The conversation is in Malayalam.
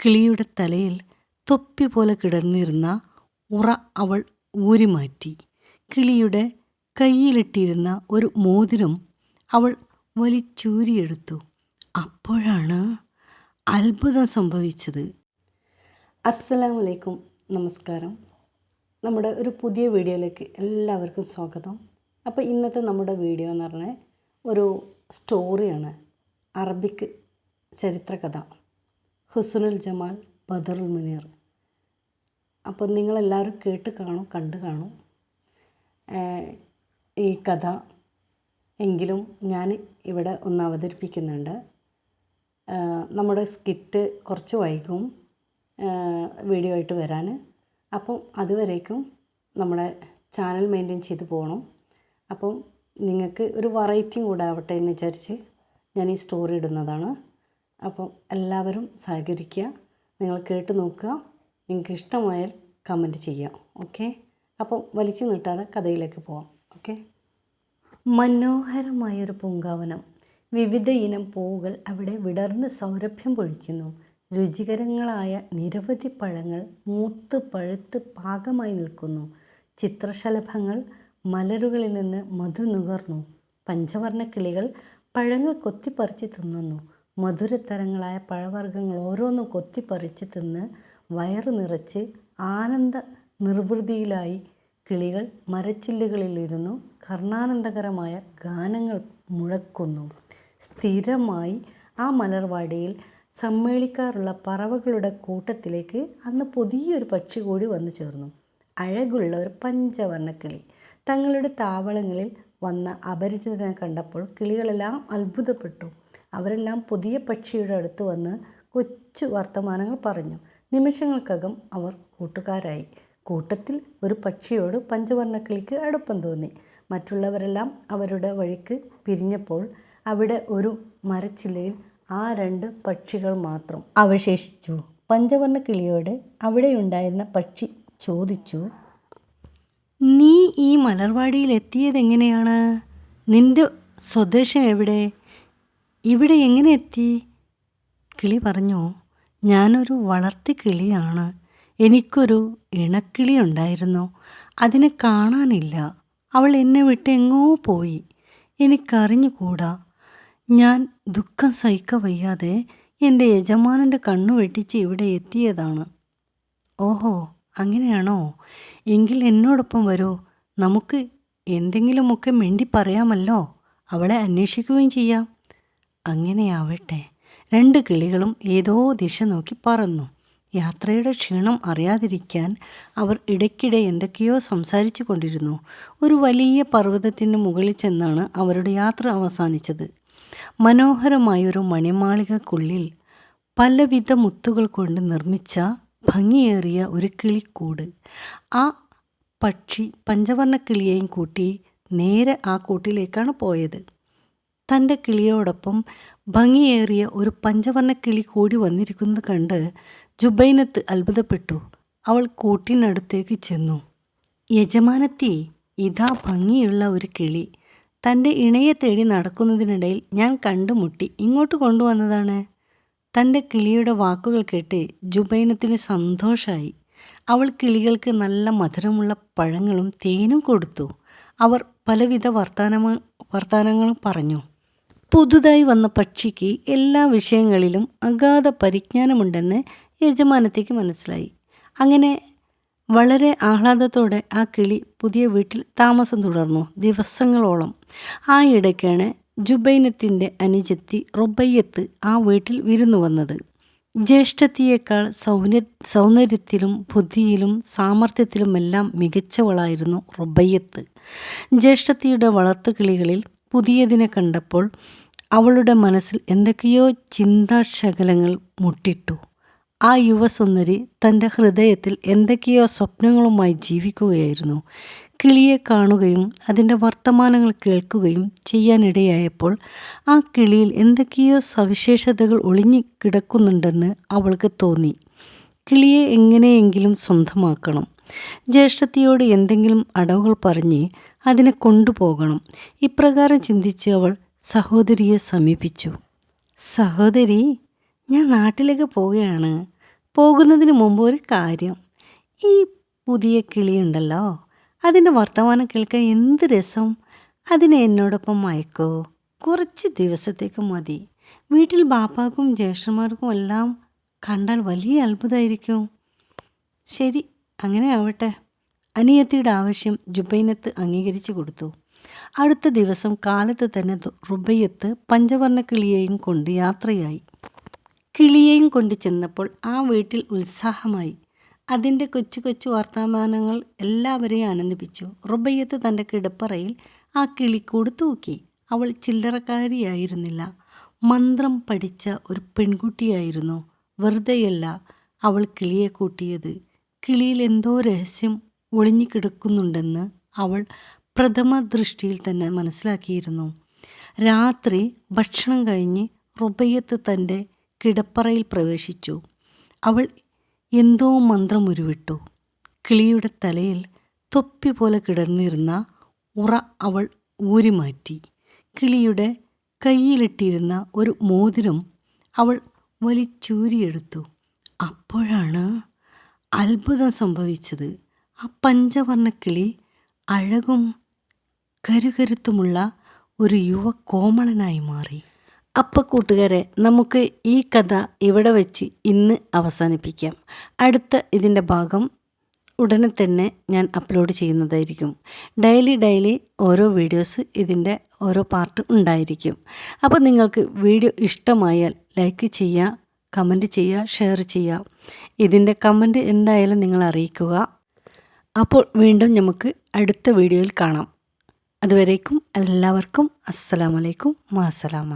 കിളിയുടെ തലയിൽ തൊപ്പി പോലെ കിടന്നിരുന്ന ഉറ അവൾ ഊരിമാറ്റി കിളിയുടെ കയ്യിലിട്ടിരുന്ന ഒരു മോതിരം അവൾ വലിച്ചൂരിയെടുത്തു. അപ്പോഴാണ് അത്ഭുതം സംഭവിച്ചത്. അസ്സലാമലൈക്കും നമസ്കാരം. നമ്മുടെ ഒരു പുതിയ വീഡിയോയിലേക്ക് എല്ലാവർക്കും സ്വാഗതം. അപ്പോൾ ഇന്നത്തെ നമ്മുടെ വീഡിയോ എന്ന് പറഞ്ഞാൽ ഒരു സ്റ്റോറിയാണ് അറബിക് ചരിത്രകഥ. ഹുസ്നുൽ ജമാൽ ബദറുൽ മുനീർ. അപ്പോൾ നിങ്ങളെല്ലാവരും കേട്ട് കാണും കണ്ട് കാണും. ഈ കഥ എങ്കിലും ഞാൻ ഇവിടെ ഒന്ന് അവതരിപ്പിക്കുന്നുണ്ട്. നമ്മുടെ സ്കിറ്റ് കുറച്ച് വൈകും വീഡിയോ ആയിട്ട് വരാൻ. അപ്പം അതുവരേക്കും നമ്മുടെ ചാനൽ മെയിന്റെയിൻ ചെയ്ത് പോകണം. അപ്പം നിങ്ങൾക്ക് ഒരു വെറൈറ്റിയും കൂടെ ആവട്ടെ എന്ന് വിചാരിച്ച് ഞാൻ ഈ സ്റ്റോറി ഇടുന്നതാണ്. അപ്പം എല്ലാവരും സഹകരിക്കുക. നിങ്ങൾ കേട്ട് നോക്കുക. നിങ്ങൾക്ക് ഇഷ്ടമായാൽ കമന്റ് ചെയ്യുക. ഓക്കെ അപ്പം വലിച്ചു നീട്ടാതെ കഥയിലേക്ക് പോവാം. ഓക്കെ മനോഹരമായൊരു പൂങ്കാവനം. വിവിധ ഇനം പൂവുകൾ അവിടെ വിടർന്ന് സൗരഭ്യം പൊഴിക്കുന്നു. രുചികരങ്ങളായ നിരവധി പഴങ്ങൾ മൂത്ത് പഴുത്ത് പാകമായി നിൽക്കുന്നു. ചിത്രശലഭങ്ങൾ മലരുകളിൽ നിന്ന് മധു നുകർന്നു പഞ്ചവർണ കിളികൾ പഴങ്ങൾ കൊത്തിപ്പറിച്ച് തിന്നുന്നു. മധുരതരങ്ങളായ പഴവർഗങ്ങൾ ഓരോന്നും കൊത്തിപ്പറിച്ച് തിന്ന് വയറ് നിറച്ച് ആനന്ദ നിർവൃതിയിലായി കിളികൾ മരച്ചില്ലുകളിലിരുന്നു. കർണാനന്ദകരമായ ഗാനങ്ങൾ മുഴക്കുന്നു. സ്ഥിരമായി ആ മലർവാടിയിൽ സമ്മേളിക്കാറുള്ള പറവകളുടെ കൂട്ടത്തിലേക്ക് അന്ന് പുതിയൊരു പക്ഷി കൂടി വന്നു ചേർന്നു. അഴകുള്ള ഒരു പഞ്ചവർണക്കിളി. തങ്ങളുടെ താവളങ്ങളിൽ വന്ന അപരിചിതനെ കണ്ടപ്പോൾ കിളികളെല്ലാം അത്ഭുതപ്പെട്ടു. അവരെല്ലാം പുതിയ പക്ഷിയുടെ അടുത്ത് വന്ന് കൊച്ചു വർത്തമാനങ്ങൾ പറഞ്ഞു. നിമിഷങ്ങൾക്കകം അവർ കൂട്ടുകാരായി. കൂട്ടത്തിൽ ഒരു പക്ഷിയോട് പഞ്ചവർണക്കിളിക്ക് അടുപ്പം തോന്നി. മറ്റുള്ളവരെല്ലാം അവരുടെ വഴിക്ക് പിരിഞ്ഞപ്പോൾ അവിടെ ഒരു മരച്ചില്ലയിൽ ആ രണ്ട് പക്ഷികൾ മാത്രം അവശേഷിച്ചു. പഞ്ചവർണ കിളിയോട് അവിടെയുണ്ടായിരുന്ന പക്ഷി ചോദിച്ചു നീ ഈ മലർവാടിയിൽ എത്തിയത് എങ്ങനെയാണ് നിന്റെ സ്വദേശം എവിടെ? ഇവിടെ എങ്ങനെ എത്തി? കിളി പറഞ്ഞു ഞാനൊരു വളർത്തി കിളിയാണ്. എനിക്കൊരു ഇണക്കിളി ഉണ്ടായിരുന്നു. അതിനെ കാണാനില്ല. അവൾ എന്നെ വിട്ട് എങ്ങോ പോയി. എനിക്കറിഞ്ഞുകൂടാ. ഞാൻ ദുഃഖം സഹിക്ക വയ്യാതെ എന്റെ യജമാനന്റെ കണ്ണു വെട്ടിച്ച് ഇവിടെ എത്തിയതാണ്. ഓഹോ അങ്ങനെയാണോ? എങ്കിൽ എന്നോടൊപ്പം വരൂ. നമുക്ക് എന്തെങ്കിലുമൊക്കെ മിണ്ടി പറയാമല്ലോ. അവളെ അന്വേഷിക്കുകയും ചെയ്യാം. അങ്ങനെയാവട്ടെ. രണ്ട് കിളികളും ഏതോ ദിശ നോക്കി പറന്നു. യാത്രയുടെ ക്ഷീണം അറിയാതിരിക്കാൻ അവർ ഇടയ്ക്കിടെ എന്തൊക്കെയോ സംസാരിച്ചു കൊണ്ടിരുന്നു. ഒരു വലിയ പർവതത്തിന് മുകളിൽ ചെന്നാണ് അവരുടെ യാത്ര അവസാനിച്ചത്. മനോഹരമായൊരു മണിമാളികക്കുള്ളിൽ പലവിധ മുത്തുകൾ കൊണ്ട് നിർമ്മിച്ച ഭംഗിയേറിയ ഒരു കിളിക്കൂട്. ആ പക്ഷി പഞ്ചവർണക്കിളിയെയും കൂട്ടി നേരെ ആ കൂട്ടിലേക്കാണ് പോയത്. തന്റെ കിളിയോടൊപ്പം ഭംഗിയേറിയ ഒരു പഞ്ചവർണ കിളി കൂടി വന്നിരിക്കുന്നത് കണ്ട് ജുബൈനത്ത് അത്ഭുതപ്പെട്ടു. അവൾ കൂട്ടിനടുത്തേക്ക് ചെന്നു. യജമാനത്തി ഇതാ ഭംഗിയുള്ള ഒരു കിളി. തന്റെ ഇണയെ തേടി നടക്കുന്നതിനിടയിൽ ഞാൻ കണ്ടുമുട്ടി ഇങ്ങോട്ട് കൊണ്ടുവന്നതാണ്. തന്റെ കിളിയുടെ വാക്കുകൾ കേട്ട് ജുബൈനത്തിന് സന്തോഷമായി അവൾ കിളികൾക്ക് നല്ല മധുരമുള്ള പഴങ്ങളും തേനും കൊടുത്തു. അവർ പലവിധ വർത്തമാന വർത്തമാനങ്ങളും പറഞ്ഞു. പുതുതായി വന്ന പക്ഷിക്ക് എല്ലാ വിഷയങ്ങളിലും അഗാധ പരിജ്ഞാനമുണ്ടെന്ന് യജമാനത്തേക്ക് മനസ്സിലായി. അങ്ങനെ വളരെ ആഹ്ലാദത്തോടെ ആ കിളി പുതിയ വീട്ടിൽ താമസം തുടർന്നു ദിവസങ്ങളോളം. ആ ഇടയ്ക്കാണ് ജുബൈനത്തിന്റെ അനുജത്തി റൊബയ്യത്ത് ആ വീട്ടിൽ വിരുന്നു വന്നത്. ജ്യേഷ്ഠത്തിയേക്കാൾ സൗന്ദര്യ സൗന്ദര്യത്തിലും ബുദ്ധിയിലും സാമർഥ്യത്തിലുമെല്ലാം മികച്ചവളായിരുന്നു റൊബയ്യത്ത്. ജ്യേഷ്ഠത്തിയുടെ വളർത്തുകിളികളിൽ പുതിയതിനെ കണ്ടപ്പോൾ അവളുടെ മനസ്സിൽ എന്തൊക്കെയോ ചിന്താശകലങ്ങൾ മുട്ടിട്ടു. ആ യുവസുന്ദരി തന്റെ ഹൃദയത്തിൽ എന്തൊക്കെയോ സ്വപ്നങ്ങളുമായി ജീവിക്കുകയായിരുന്നു. കിളിയെ കാണുകയും അതിന്റെ വർത്തമാനങ്ങൾ കേൾക്കുകയും ചെയ്യാനിടയായപ്പോൾ ആ കിളിയിൽ എന്തൊക്കെയോ സവിശേഷതകൾ ഒളിഞ്ഞു കിടക്കുന്നുണ്ടെന്ന് അവൾക്ക് തോന്നി. കിളിയെ എങ്ങനെയെങ്കിലും സ്വന്തമാക്കണം. ജ്യേഷ്ഠത്തിയോട് എന്തെങ്കിലും അടവുകൾ പറഞ്ഞ് അതിനെ കൊണ്ടുപോകണം. ഇപ്രകാരം ചിന്തിച്ച് അവൾ സഹോദരിയെ സമീപിച്ചു. സഹോദരി ഞാൻ നാട്ടിലേക്ക് പോവുകയാണ്. പോകുന്നതിന് മുമ്പ് ഒരു കാര്യം. ഈ പുതിയ കിളിയുണ്ടല്ലോ അതിന്റെ വർത്തമാനം കേൾക്കാൻ എന്ത് രസം? അതിനെ എന്നോടൊപ്പം അയക്കോ കുറച്ച് ദിവസത്തേക്ക് മതി. വീട്ടിൽ ബാപ്പാക്കും ജ്യേഷ്ഠന്മാർക്കും എല്ലാം കണ്ടാൽ വലിയ അത്ഭുതമായിരിക്കും ശരി അങ്ങനെ ആവട്ടെ. അനിയത്തിയുടെ ആവശ്യം ജുബൈനത്ത് അംഗീകരിച്ചു കൊടുത്തു. അടുത്ത ദിവസം കാലത്ത് തന്നെ റുബയ്യത്ത് പഞ്ചവർണ കിളിയെയും കൊണ്ട് യാത്രയായി. കിളിയെയും കൊണ്ട് ചെന്നപ്പോൾ ആ വീട്ടിൽ ഉത്സാഹമായി. അതിന്റെ കൊച്ചു കൊച്ചു വർത്തമാനങ്ങൾ എല്ലാവരെയും ആനന്ദിപ്പിച്ചു. റുബയ്യത്ത് തന്റെ കിടപ്പറയിൽ ആ കിളിക്കൂട് തൂക്കി. അവൾ ചില്ലറക്കാരിയായിരുന്നില്ല. മന്ത്രം പഠിച്ച ഒരു പെൺകുട്ടിയായിരുന്നു. വെറുതെയല്ല അവൾ കിളിയെ കൂട്ടിയത്. കിളിയിൽ എന്തോ രഹസ്യം ഒളിഞ്ഞു കിടക്കുന്നുണ്ടെന്ന് അവൾ പ്രഥമ ദൃഷ്ടിയിൽ തന്നെ മനസ്സിലാക്കിയിരുന്നു. രാത്രി ഭക്ഷണം കഴിഞ്ഞ് റുബയ്യത്ത് തന്റെ കിടപ്പറയിൽ പ്രവേശിച്ചു. അവൾ എന്തോ മന്ത്രം ഉരുവിട്ടു കിളിയുടെ തലയിൽ തൊപ്പി പോലെ കിടന്നിരുന്ന ഉറ അവൾ ഊരിമാറ്റി. കിളിയുടെ കയ്യിലിട്ടിരുന്ന ഒരു മോതിരം അവൾ വലിച്ചൂരിയെടുത്തു. അപ്പോഴാണ് അത്ഭുതം സംഭവിച്ചത്. ആ പഞ്ചവർണ കിളി അഴകും കരുകരുത്തുമുള്ള ഒരു യുവ കോമളനായി മാറി. അപ്പം കൂട്ടുകാരെ നമുക്ക് ഈ കഥ ഇവിടെ വെച്ച് ഇന്ന് അവസാനിപ്പിക്കാം. അടുത്ത ഇതിന്റെ ഭാഗം ഉടനെ തന്നെ ഞാൻ അപ്ലോഡ് ചെയ്യുന്നതായിരിക്കും. ഡെയിലി ഡെയിലി ഓരോ വീഡിയോസ് ഇതിന്റെ ഓരോ പാർട്ട് ഉണ്ടായിരിക്കും. അപ്പോൾ നിങ്ങൾക്ക് വീഡിയോ ഇഷ്ടമായാൽ ലൈക്ക് ചെയ്യുക കമന്റ് ചെയ്യുക ഷെയർ ചെയ്യുക. ഇതിന്റെ കമന്റ് എന്തായാലും നിങ്ങൾ അറിയിക്കുക. അപ്പോൾ വീണ്ടും നമുക്ക് അടുത്ത വീഡിയോയിൽ കാണാം. അതുവരേക്കും എല്ലാവർക്കും അസ്സലാമലൈക്കും മാസലാമ